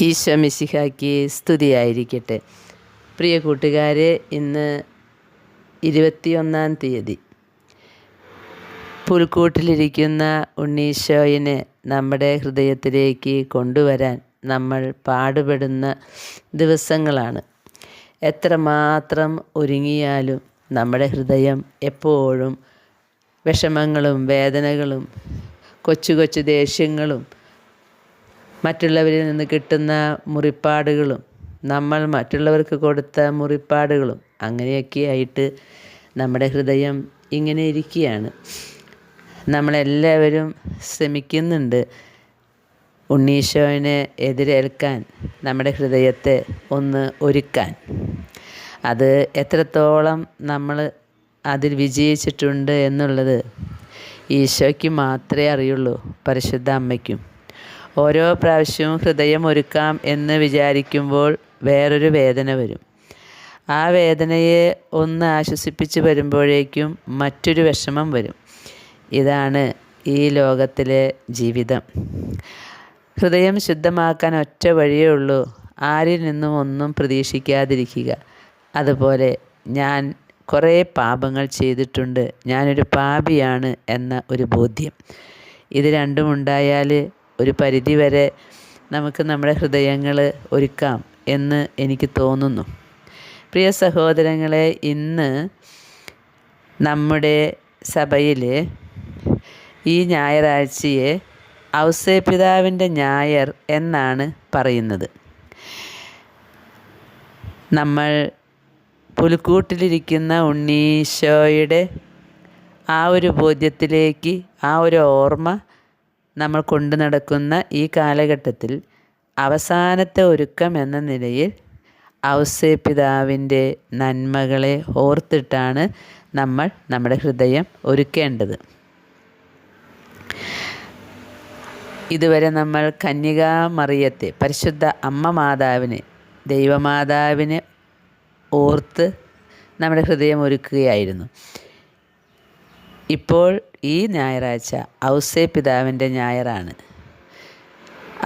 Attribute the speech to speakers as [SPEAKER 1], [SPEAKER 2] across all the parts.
[SPEAKER 1] ഈശോ മിശിഹായ്ക്ക് സ്തുതിയായിരിക്കട്ടെ. പ്രിയ കൂട്ടുകാരെ ഇന്ന് ഇരുപത്തിയൊന്നാം തീയതി. പുൽക്കൂട്ടിലിരിക്കുന്ന ഉണ്ണീശോയിനെ നമ്മുടെ ഹൃദയത്തിലേക്ക് കൊണ്ടുവരാൻ നമ്മൾ പാടുപെടുന്ന ദിവസങ്ങളാണ്. എത്രമാത്രം ഒരുങ്ങിയാലും നമ്മുടെ ഹൃദയം എപ്പോഴും വിഷമങ്ങളും വേദനകളും കൊച്ചു കൊച്ചു ദേഷ്യങ്ങളും മറ്റുള്ളവരിൽ നിന്ന് കിട്ടുന്ന മുറിപ്പാടുകളും നമ്മൾ മറ്റുള്ളവർക്ക് കൊടുത്ത മുറിപ്പാടുകളും അങ്ങനെയൊക്കെ ആയിട്ട് നമ്മുടെ ഹൃദയം ഇങ്ങനെ ഇരിക്കുകയാണ്. നമ്മളെല്ലാവരും ശ്രമിക്കുന്നുണ്ട് ഉണ്ണീശോനെ എതിരേൽക്കാൻ നമ്മുടെ ഹൃദയത്തെ ഒന്ന് ഒരുക്കാൻ. അത് എത്രത്തോളം നമ്മൾ അതിൽ വിജയിച്ചിട്ടുണ്ട് എന്നുള്ളത് ഈശോയ്ക്ക് മാത്രമേ അറിയുള്ളൂ പരിശുദ്ധ അമ്മയ്ക്കും. ഓരോ പ്രാവശ്യവും ഹൃദയം ഒരുക്കാം എന്ന് വിചാരിക്കുമ്പോൾ വേറൊരു വേദന വരും. ആ വേദനയെ ഒന്ന് ആശ്വസിപ്പിച്ച് വരുമ്പോഴേക്കും മറ്റൊരു വിഷമം വരും. ഇതാണ് ഈ ലോകത്തിലെ ജീവിതം. ഹൃദയം ശുദ്ധമാക്കാൻ ഒറ്റ വഴിയേ ഉള്ളൂ. ആരിൽ നിന്നും ഒന്നും പ്രതീക്ഷിക്കാതിരിക്കുക. അതുപോലെ ഞാൻ കുറേ പാപങ്ങൾ ചെയ്തിട്ടുണ്ട്. ഞാനൊരു പാപിയാണ് എന്ന ഒരു ബോധ്യം. ഇത് രണ്ടും ഉണ്ടായാൽ ഒരു പരിധിവരെ നമുക്ക് നമ്മുടെ ഹൃദയങ്ങൾ ഒരുക്കാം എന്ന് എനിക്ക് തോന്നുന്നു. പ്രിയ സഹോദരങ്ങളെ ഇന്ന് നമ്മുടെ സഭയിൽ ഈ ഞായറാഴ്ചയെ ഔസേപിതാവിന്റെ ഞായർ എന്നാണ് പറയുന്നത്. നമ്മൾ പുൽക്കൂട്ടിലിരിക്കുന്ന ഉണ്ണീശോയുടെ ആ ഒരു ബോധ്യത്തിലേക്ക് ആ ഒരു ഓർമ്മ നമ്മൾ കൊണ്ടു നടക്കുന്ന ഈ കാലഘട്ടത്തിൽ അവസാനത്തെ ഒരുക്കം എന്ന നിലയിൽ ഔസേ ഔസേപിതാവിന്റെ നന്മകളെ ഓർത്തിട്ടാണ് നമ്മൾ നമ്മുടെ ഹൃദയം ഒരുക്കേണ്ടത്. ഇതുവരെ നമ്മൾ കന്യകാ മറിയത്തെ പരിശുദ്ധ അമ്മ മാതാവിനെ ദൈവമാതാവിനെ ഓർത്ത് നമ്മുടെ ഹൃദയം ഒരുക്കുകയായിരുന്നു. ഇപ്പോൾ ഈ ഞായറാഴ്ച ഔസേ പിതാവിന്റെ ഞായറാണ്.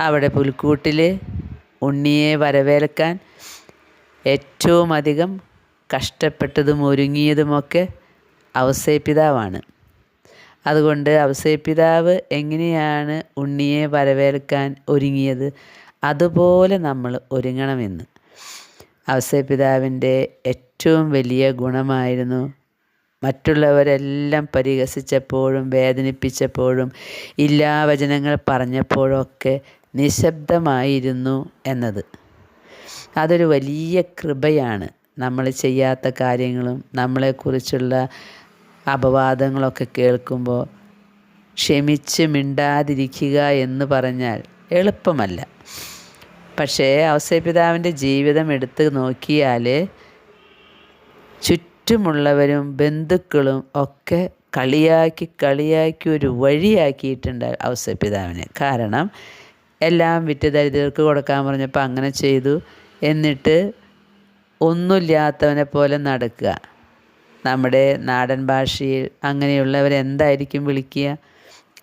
[SPEAKER 1] അവിടെ പുൽക്കൂട്ടിൽ ഉണ്ണിയെ വരവേൽക്കാൻ ഏറ്റവും അധികം കഷ്ടപ്പെട്ടതും ഒരുങ്ങിയതുമൊക്കെ ഔസേ പിതാവാണ്. അതുകൊണ്ട് ഔസേ പിതാവ് എങ്ങനെയാണ് ഉണ്ണിയെ വരവേൽക്കാൻ ഒരുങ്ങിയത്? അതുപോലെ നമ്മൾ ഒരുങ്ങണമെന്ന്. ഔസേ പിതാവിന്റെ ഏറ്റവും വലിയ ഗുണമായിരുന്നു മറ്റുള്ളവരെല്ലാം പരിഹസിച്ചപ്പോഴും വേദനിപ്പിച്ചപ്പോഴും ഇല്ലാവചനങ്ങൾ പറഞ്ഞപ്പോഴൊക്കെ നിശബ്ദമായിരുന്നു എന്നത്. അതൊരു വലിയ കൃപയാണ്. നമ്മൾ ചെയ്യാത്ത കാര്യങ്ങളും നമ്മളെക്കുറിച്ചുള്ള അപവാദങ്ങളൊക്കെ കേൾക്കുമ്പോൾ ക്ഷമിച്ച് മിണ്ടാതിരിക്കുക എന്ന് പറഞ്ഞാൽ എളുപ്പമല്ല. പക്ഷേ ഔസേപിതാവിന്റെ ജീവിതം എടുത്ത് നോക്കിയാൽ ചുറ്റുമുള്ളവരും ബന്ധുക്കളും ഒക്കെ കളിയാക്കി കളിയാക്കി ഒരു വഴിയാക്കിയിട്ടുണ്ട് ഔസേപിതാവിനെ. കാരണം എല്ലാം വിറ്റ് ദരിദ്രർക്ക് കൊടുക്കാൻ പറഞ്ഞപ്പോൾ അങ്ങനെ ചെയ്തു എന്നിട്ട് ഒന്നുമില്ലാത്തവനെ പോലെ നടക്കുക. നമ്മുടെ നാടൻ ഭാഷയിൽ അങ്ങനെയുള്ളവരെന്തായിരിക്കും വിളിക്കുക?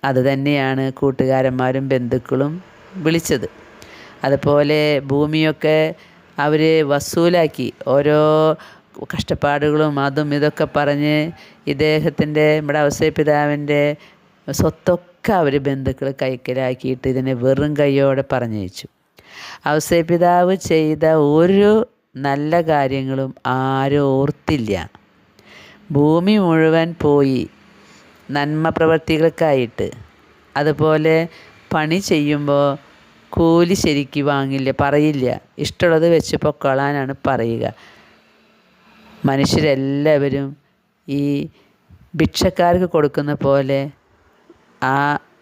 [SPEAKER 1] അതുതന്നെയാണ് കൂട്ടുകാരന്മാരും ബന്ധുക്കളും വിളിച്ചത്. അതുപോലെ ഭൂമിയൊക്കെ അവർ വസൂലാക്കി. ഓരോ കഷ്ടപ്പാടുകളും അതും ഇതൊക്കെ പറഞ്ഞ് ഇദ്ദേഹത്തിന്റെ നമ്മുടെ അവസര പിതാവിന്റെ സ്വത്തൊക്കെ അവർ ബന്ധുക്കൾ കൈക്കലാക്കിയിട്ട് ഇതിനെ വെറും കൈയോടെ പറഞ്ഞയച്ചു. അവസര പിതാവ് ചെയ്ത ഒരു നല്ല കാര്യങ്ങളും ആരും ഓർത്തില്ല. ഭൂമി മുഴുവൻ പോയി നന്മ പ്രവർത്തികൾക്കായിട്ട്. അതുപോലെ പണി ചെയ്യുമ്പോൾ കൂലി ശരിക്ക് വാങ്ങില്ല പറയില്ല. ഇഷ്ടമുള്ളത് വെച്ച് പൊക്കോളാനാണ് പറയുക. മനുഷ്യരെല്ലാവരും ഈ ഭിക്ഷക്കാർക്ക് കൊടുക്കുന്ന പോലെ ആ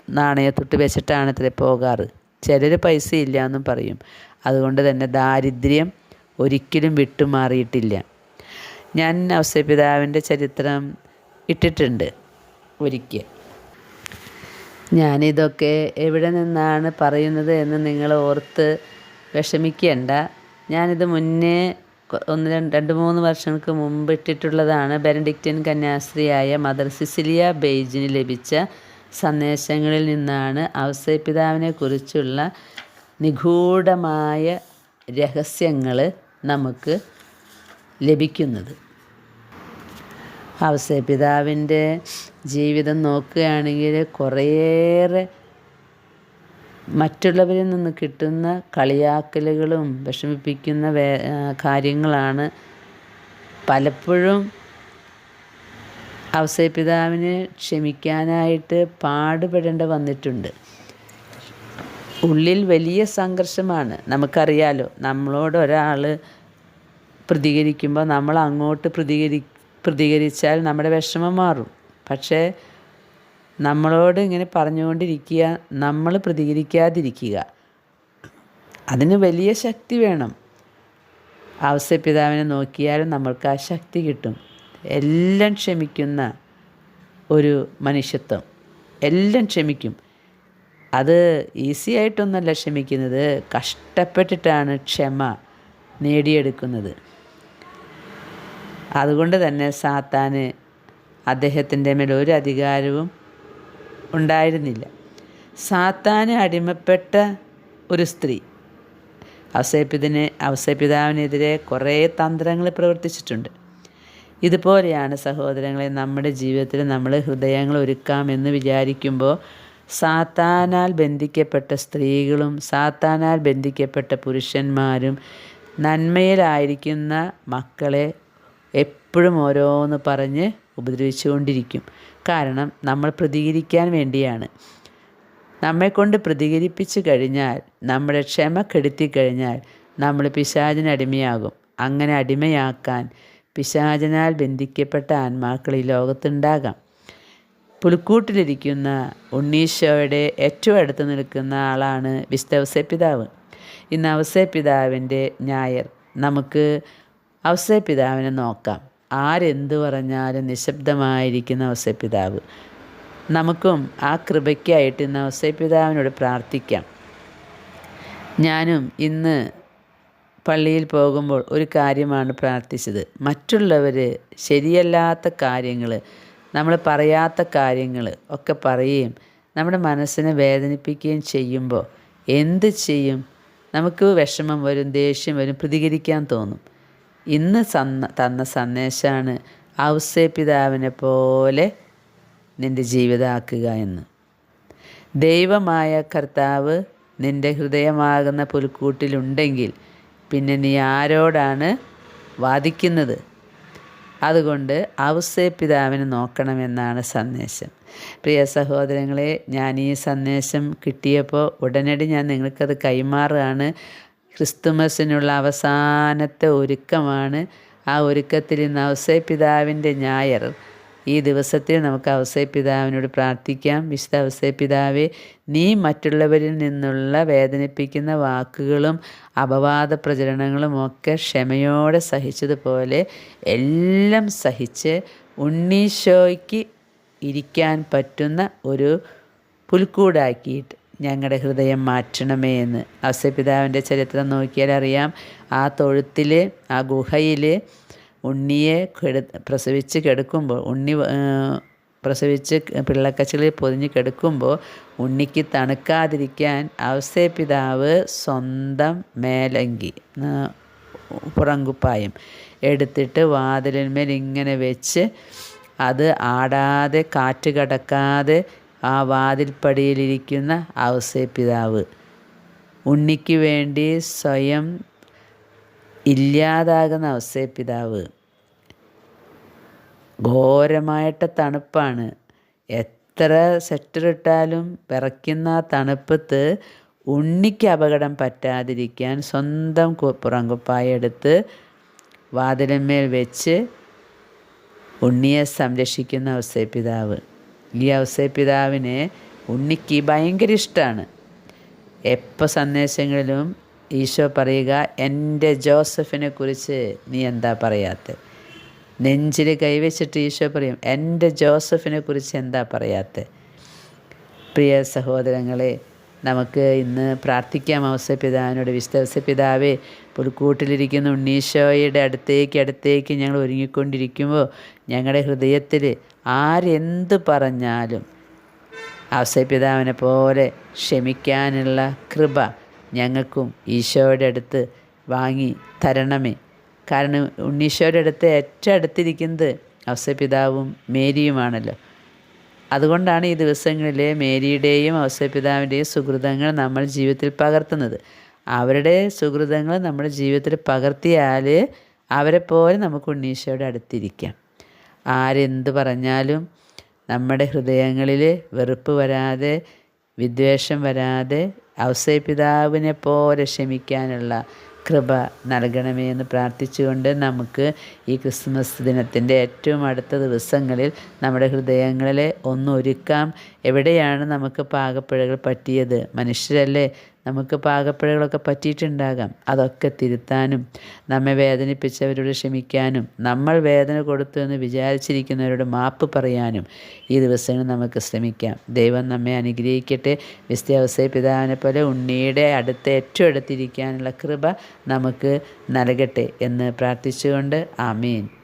[SPEAKER 1] നാണയത്തൊട്ട് വെച്ചിട്ടാണ് ഇത്ര പോകാറ്. ചിലർ പൈസ ഇല്ല എന്നും പറയും. അതുകൊണ്ട് തന്നെ ദാരിദ്ര്യം ഒരിക്കലും വിട്ടുമാറിയിട്ടില്ല. ഞാൻ ഔസപിതാവിന്റെ ചരിത്രം ഇട്ടിട്ടുണ്ട് ഒരിക്കൽ. ഞാനിതൊക്കെ എവിടെ നിന്നാണ് പറയുന്നത് എന്ന് നിങ്ങൾ ഓർത്ത് വിഷമിക്കേണ്ട. ഞാനിത് മുന്നേ ഒന്ന് രണ്ട് രണ്ട് മൂന്ന് വർഷങ്ങൾക്ക് മുമ്പ് ഇട്ടിട്ടുള്ളതാണ് ബെനഡിക്റ്റൻ കന്യാസ്ത്രീയായ മദർ സിസിലിയ ബെയ്ജിന് ലഭിച്ച സന്ദേശങ്ങളിൽ നിന്നാണ് ഔസേപിതാവിനെ കുറിച്ചുള്ള നിഗൂഢമായ രഹസ്യങ്ങൾ നമുക്ക് ലഭിക്കുന്നത്. അവസരപിതാവിന്റെ ജീവിതം നോക്കുകയാണെങ്കിൽ കുറേയേറെ മറ്റുള്ളവരിൽ നിന്ന് കിട്ടുന്ന കളിയാക്കലുകളും വിഷമിപ്പിക്കുന്ന വേ കാര്യങ്ങളാണ് പലപ്പോഴും അവസരപിതാവിന് ക്ഷമിക്കാനായിട്ട് പാടുപെടേണ്ട വന്നിട്ടുണ്ട്. ഉള്ളിൽ വലിയ സംഘർഷമാണ്. നമുക്കറിയാലോ നമ്മളോട് ഒരാൾ പ്രതികരിക്കുമ്പോൾ നമ്മൾ അങ്ങോട്ട് പ്രതികരി പ്രതികരിച്ചാൽ നമ്മുടെ വിഷമം മാറും. പക്ഷേ നമ്മളോട് ഇങ്ങനെ പറഞ്ഞുകൊണ്ടിരിക്കുക നമ്മൾ പ്രതികരിക്കാതിരിക്കുക. അതിന് വലിയ ശക്തി വേണം. അവസ്യപിതാവിനെ നോക്കിയാലും നമ്മൾക്ക് ആ ശക്തി കിട്ടും. എല്ലാം ക്ഷമിക്കുന്ന ഒരു മനുഷ്യത്വം. എല്ലാം ക്ഷമിക്കും. അത് ഈസി ആയിട്ടൊന്നുമല്ല ക്ഷമിക്കുന്നത്. കഷ്ടപ്പെട്ടിട്ടാണ് ക്ഷമ നേടിയെടുക്കുന്നത്. അതുകൊണ്ട് തന്നെ സാത്താന് അദ്ദേഹത്തിന്റെ മേൽ ഒരു അധികാരവും ഉണ്ടായിരുന്നില്ല. സാത്താന് അടിമപ്പെട്ട ഒരു സ്ത്രീ. ഔസേപ്പിതിന് അവസേപിതാവിനെതിരെ കുറേ തന്ത്രങ്ങൾ പ്രവർത്തിച്ചിട്ടുണ്ട്. ഇതുപോലെയാണ് സഹോദരങ്ങളെ നമ്മുടെ ജീവിതത്തിൽ നമ്മൾ ഹൃദയങ്ങൾ ഒരുക്കാമെന്ന് വിചാരിക്കുമ്പോൾ സാത്താനാൽ ബന്ധിക്കപ്പെട്ട സ്ത്രീകളും സാത്താനാൽ ബന്ധിക്കപ്പെട്ട പുരുഷന്മാരും നന്മയിലായിരിക്കുന്ന മക്കളെ എപ്പോഴും ഓരോന്ന് പറഞ്ഞ് ഉപദ്രവിച്ചുകൊണ്ടിരിക്കും. കാരണം നമ്മൾ പ്രതികരിക്കാൻ വേണ്ടിയാണ്. നമ്മെക്കൊണ്ട് പ്രതികരിപ്പിച്ചു കഴിഞ്ഞാൽ നമ്മുടെ ക്ഷമ കെടുത്തി കഴിഞ്ഞാൽ നമ്മൾ പിശാചിന് അടിമയാകും. അങ്ങനെ അടിമയാക്കാൻ പിശാചനാൽ ബന്ധിക്കപ്പെട്ട ആത്മാക്കൾ ഈ ലോകത്തുണ്ടാകാം. പുൽക്കൂട്ടിലിരിക്കുന്ന ഉണ്ണീശോയുടെ ഏറ്റവും അടുത്ത് നിൽക്കുന്ന ആളാണ് വിശുദ്ധ പിതാവ് ഇന്ന് അവസേ പിതാവിന്റെ ഞായർ. നമുക്ക് അവസേ പിതാവിനെ നോക്കാം. ആരെന്ത് പറഞ്ഞാലും നിശബ്ദമായിരിക്കുന്ന അവസേ പിതാവ്. നമുക്കും ആ കൃപയ്ക്കായിട്ട് ഇന്ന് അവസേ പിതാവിനോട് പ്രാർത്ഥിക്കാം. ഞാനും ഇന്ന് പള്ളിയിൽ പോകുമ്പോൾ ഒരു കാര്യമാണ് പ്രാർത്ഥിച്ചത്. മറ്റുള്ളവർ ശരിയല്ലാത്ത കാര്യങ്ങൾ നമ്മൾ പറയാത്ത കാര്യങ്ങൾ ഒക്കെ പറയുകയും നമ്മുടെ മനസ്സിനെ വേദനിപ്പിക്കുകയും ചെയ്യുമ്പോൾ എന്ത് ചെയ്യും? നമുക്ക് വിഷമം വരും ദേഷ്യം വരും പ്രതികരിക്കാൻ തോന്നും. ഇന്ന് സന്ന തന്ന സന്ദേശമാണ് ഔസേ പിതാവിനെ പോലെ നിന്റെ ജീവിതമാക്കുക എന്ന്. ദൈവമായ കർത്താവ് നിന്റെ ഹൃദയമാകുന്ന പുൽക്കൂട്ടിലുണ്ടെങ്കിൽ പിന്നെ നീ ആരോടാണ് വാദിക്കുന്നത്? അതുകൊണ്ട് ഔസേ പിതാവിനെ നോക്കണമെന്നാണ് സന്ദേശം. പ്രിയ സഹോദരങ്ങളെ ഞാൻ ഈ സന്ദേശം കിട്ടിയപ്പോൾ ഉടനടി ഞാൻ നിങ്ങൾക്കത് കൈമാറുകയാണ്. ക്രിസ്തുമസിനുള്ള അവസാനത്തെ ഒരുക്കമാണ് ആ ഒരുക്കത്തിൽ ഇന്ന് ഔസേ പിതാവിന്റെ ഞായർ. ഈ ദിവസത്തിൽ നമുക്ക് അവസേപിതാവിനോട് പ്രാർത്ഥിക്കാം. വിശുദ്ധ ഔസേ പിതാവേ നീ മറ്റുള്ളവരിൽ നിന്നുള്ള വേദനിപ്പിക്കുന്ന വാക്കുകളും അപവാദ പ്രചരണങ്ങളും ഒക്കെ ക്ഷമയോടെ സഹിച്ചതുപോലെ എല്ലാം സഹിച്ച് ഉണ്ണീശോയ്ക്ക് ഇരിക്കാൻ പറ്റുന്ന ഒരു പുൽക്കൂടാക്കിയിട്ട് ഞങ്ങളുടെ ഹൃദയം മാറ്റണമേ എന്ന്. ഔസപിതാവിന്റെ ചരിത്രം നോക്കിയാൽ അറിയാം. ആ തൊഴുത്തിൽ ആ ഗുഹയിൽ ഉണ്ണിയെ കെടു പ്രസവിച്ച് കിടക്കുമ്പോൾ ഉണ്ണി പ്രസവിച്ച് പിള്ളക്കച്ചിലിൽ പൊതിഞ്ഞ് കിടക്കുമ്പോൾ ഉണ്ണിക്ക് തണുക്കാതിരിക്കാൻ ഔസേ പിതാവ് സ്വന്തം മേലങ്കി പുറങ്കുപ്പായം എടുത്തിട്ട് വാതിലിന്മേൽ ഇങ്ങനെ വെച്ച് അത് ആടാതെ കാറ്റ് കടക്കാതെ ആ വാതിൽപ്പടിയിലിരിക്കുന്ന പിതാവ് ഉണ്ണിക്ക് വേണ്ടി സ്വയം ഇല്ലാതാകുന്ന പിതാവ് ഘോരമായിട്ട് തണുപ്പാണ്. എത്ര സെറ്ററിട്ടാലും വിറയ്ക്കുന്ന തണുപ്പത്ത് ഉണ്ണിക്ക് അപകടം പറ്റാതിരിക്കാൻ സ്വന്തം പുറങ്കുപ്പായ എടുത്ത് വാതിലന്മേൽ വെച്ച് ഉണ്ണിയെ സംരക്ഷിക്കുന്ന പിതാവ് ഈ പിതാവിനെ ഉണ്ണിക്ക് ഭയങ്കര ഇഷ്ടമാണ് എപ്പോൾ സന്ദേശങ്ങളിലും ഈശോ പറയുക എന്റെ ജോസഫിനെ കുറിച്ച് നീ എന്താ പറയാത്തത് നെഞ്ചിൽ കൈവച്ചിട്ട് ഈശോ പറയും എന്റെ ജോസഫിനെ കുറിച്ച് എന്താ പറയാത്തത് പ്രിയ സഹോദരങ്ങളെ നമുക്ക് ഇന്ന് പ്രാർത്ഥിക്കാം ഔസപിതാവിനോട് വിശുദ്ധ പിതാവേ പുൽക്കൂട്ടിലിരിക്കുന്ന ഉണ്ണീശോയുടെ അടുത്തേക്ക് അടുത്തേക്ക് ഞങ്ങൾ ഒരുങ്ങിക്കൊണ്ടിരിക്കുമ്പോൾ ഞങ്ങളുടെ ഹൃദയത്തിൽ ആരെന്ത് പറഞ്ഞാലും ഔസപിതാവിനെ പോലെ ക്ഷമിക്കാനുള്ള കൃപ ഞങ്ങൾക്കും ഈശോയുടെ അടുത്ത് വാങ്ങി തരണമേ. കാരണം ഉണ്ണീശോയുടെ അടുത്ത് ഏറ്റവും അടുത്തിരിക്കുന്നത് ഔസപിതാവും മേരിയുമാണല്ലോ. അതുകൊണ്ടാണ് ഈ ദിവസങ്ങളിലെ മേരിയുടെയും ഔസപിതാവിന്റെയും സുഹൃതങ്ങൾ നമ്മൾ ജീവിതത്തിൽ പകർത്തുന്നത്. അവരുടെ സുഹൃതങ്ങൾ നമ്മുടെ ജീവിതത്തിൽ പകർത്തിയാൽ പോലെ നമുക്ക് ഉണ്ണീശോയുടെ അടുത്തിരിക്കാം. ആരെന്ത് പറഞ്ഞാലും നമ്മുടെ ഹൃദയങ്ങളിൽ വെറുപ്പ് വരാതെ വിദ്വേഷം വരാതെ അവസരപിതാവിനെ പോലെ ക്ഷമിക്കാനുള്ള കൃപ നൽകണമേ എന്ന് പ്രാർത്ഥിച്ചുകൊണ്ട് നമുക്ക് ഈ ക്രിസ്മസ് ദിനത്തിന്റെ ഏറ്റവും അടുത്ത ദിവസങ്ങളിൽ നമ്മുടെ ഹൃദയങ്ങളെ ഒന്നൊരുക്കാം. എവിടെയാണ് നമുക്ക് പാകപ്പിഴകൾ പറ്റിയത്? മനുഷ്യരല്ലേ? നമുക്ക് പാകപ്പിഴകളൊക്കെ പറ്റിയിട്ടുണ്ടാകാം. അതൊക്കെ തിരുത്താനും നമ്മെ വേദനിപ്പിച്ചവരോട് ക്ഷമിക്കാനും നമ്മൾ വേദന കൊടുത്തു എന്ന് വിചാരിച്ചിരിക്കുന്നവരോട് മാപ്പ് പറയാനും ഈ ദിവസങ്ങളിൽ നമുക്ക് ശ്രമിക്കാം. ദൈവം നമ്മെ അനുഗ്രഹിക്കട്ടെ. വിസ്ത്യാവസയ പിതാവിനെ പോലെ ഉണ്ണിയുടെ അടുത്ത് ഏറ്റവും അടുത്തിരിക്കാനുള്ള കൃപ നമുക്ക് നൽകട്ടെ എന്ന് പ്രാർത്ഥിച്ചുകൊണ്ട് ആമീൻ.